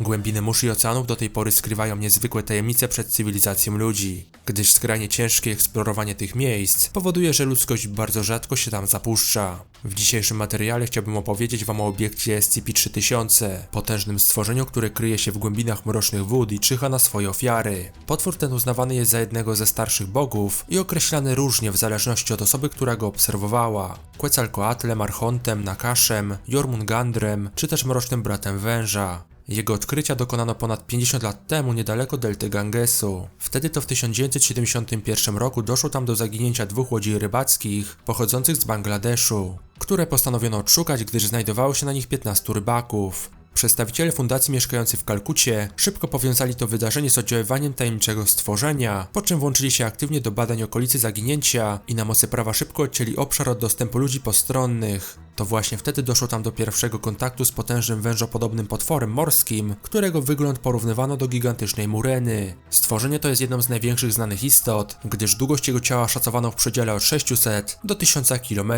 Głębiny mórz i oceanów do tej pory skrywają niezwykłe tajemnice przed cywilizacją ludzi, gdyż skrajnie ciężkie eksplorowanie tych miejsc powoduje, że ludzkość bardzo rzadko się tam zapuszcza. W dzisiejszym materiale chciałbym opowiedzieć Wam o obiekcie SCP-3000, potężnym stworzeniu, które kryje się w głębinach mrocznych wód i czyha na swoje ofiary. Potwór ten uznawany jest za jednego ze starszych bogów i określany różnie w zależności od osoby, która go obserwowała. Quetzalcoatlem, Archontem, Nakaszem, Jormungandrem czy też mrocznym bratem węża. Jego odkrycia dokonano ponad 50 lat temu niedaleko delty Gangesu. Wtedy to w 1971 roku doszło tam do zaginięcia dwóch łodzi rybackich pochodzących z Bangladeszu, które postanowiono odszukać, gdyż znajdowało się na nich 15 rybaków. Przedstawiciele fundacji mieszkający w Kalkucie szybko powiązali to wydarzenie z oddziaływaniem tajemniczego stworzenia, po czym włączyli się aktywnie do badań okolicy zaginięcia i na mocy prawa szybko odcięli obszar od dostępu ludzi postronnych. To właśnie wtedy doszło tam do pierwszego kontaktu z potężnym wężopodobnym potworem morskim, którego wygląd porównywano do gigantycznej mureny. Stworzenie to jest jedną z największych znanych istot, gdyż długość jego ciała szacowano w przedziale od 600 do 1000 km.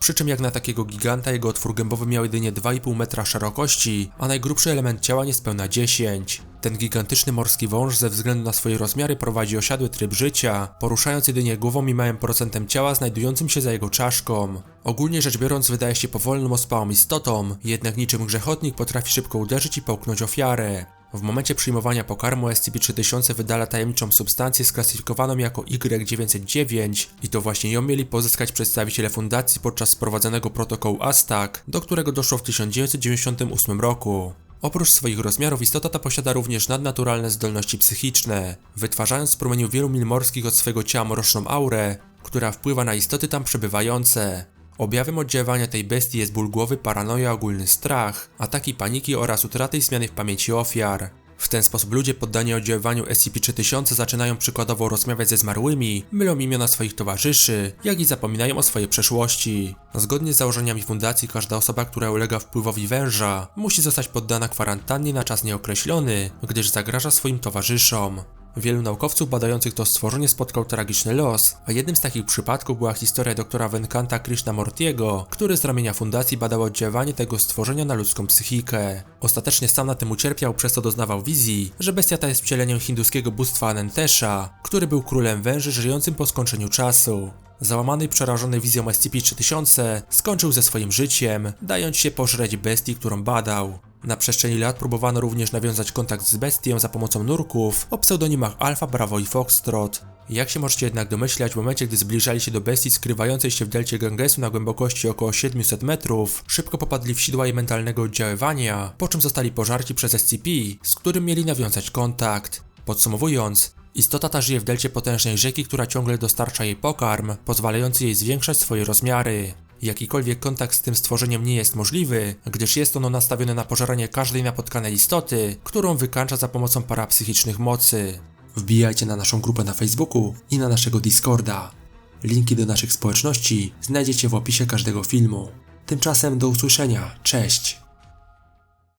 Przy czym jak na takiego giganta jego otwór gębowy miał jedynie 2,5 metra szerokości, a najgrubszy element ciała niespełna 10. Ten gigantyczny morski wąż ze względu na swoje rozmiary prowadzi osiadły tryb życia, poruszając jedynie głową i małym procentem ciała znajdującym się za jego czaszką. Ogólnie rzecz biorąc wydaje się powolną ospałą istotą, jednak niczym grzechotnik potrafi szybko uderzyć i połknąć ofiarę. W momencie przyjmowania pokarmu SCP-3000 wydala tajemniczą substancję sklasyfikowaną jako Y909 i to właśnie ją mieli pozyskać przedstawiciele fundacji podczas prowadzonego protokołu ASTAC, do którego doszło w 1998 roku. Oprócz swoich rozmiarów istota ta posiada również nadnaturalne zdolności psychiczne, wytwarzając z promieniu wielu mil morskich od swego ciała mroczną aurę, która wpływa na istoty tam przebywające. Objawem oddziaływania tej bestii jest ból głowy, paranoja, ogólny strach, ataki paniki oraz utraty i zmiany w pamięci ofiar. W ten sposób ludzie poddani oddziaływaniu SCP-3000 zaczynają przykładowo rozmawiać ze zmarłymi, mylą imiona swoich towarzyszy, jak i zapominają o swojej przeszłości. Zgodnie z założeniami fundacji każda osoba, która ulega wpływowi węża, musi zostać poddana kwarantannie na czas nieokreślony, gdyż zagraża swoim towarzyszom. Wielu naukowców badających to stworzenie spotkał tragiczny los, a jednym z takich przypadków była historia doktora Venkanta Krishnamurtiego, który z ramienia fundacji badał oddziaływanie tego stworzenia na ludzką psychikę. Ostatecznie sam na tym ucierpiał, przez co doznawał wizji, że bestia ta jest wcieleniem hinduskiego bóstwa Anantesha, który był królem węży żyjącym po skończeniu czasu. Załamany i przerażony wizją SCP-3000 skończył ze swoim życiem, dając się pożreć bestii, którą badał. Na przestrzeni lat próbowano również nawiązać kontakt z bestią za pomocą nurków o pseudonimach Alpha, Bravo i Foxtrot. Jak się możecie jednak domyślać, w momencie gdy zbliżali się do bestii skrywającej się w delcie Gangesu na głębokości około 700 metrów, szybko popadli w sidła jej mentalnego oddziaływania, po czym zostali pożarci przez SCP, z którym mieli nawiązać kontakt. Podsumowując, istota ta żyje w delcie potężnej rzeki, która ciągle dostarcza jej pokarm, pozwalający jej zwiększać swoje rozmiary. Jakikolwiek kontakt z tym stworzeniem nie jest możliwy, gdyż jest ono nastawione na pożeranie każdej napotkanej istoty, którą wykańcza za pomocą parapsychicznych mocy. Wbijajcie na naszą grupę na Facebooku i na naszego Discorda. Linki do naszych społeczności znajdziecie w opisie każdego filmu. Tymczasem do usłyszenia. Cześć!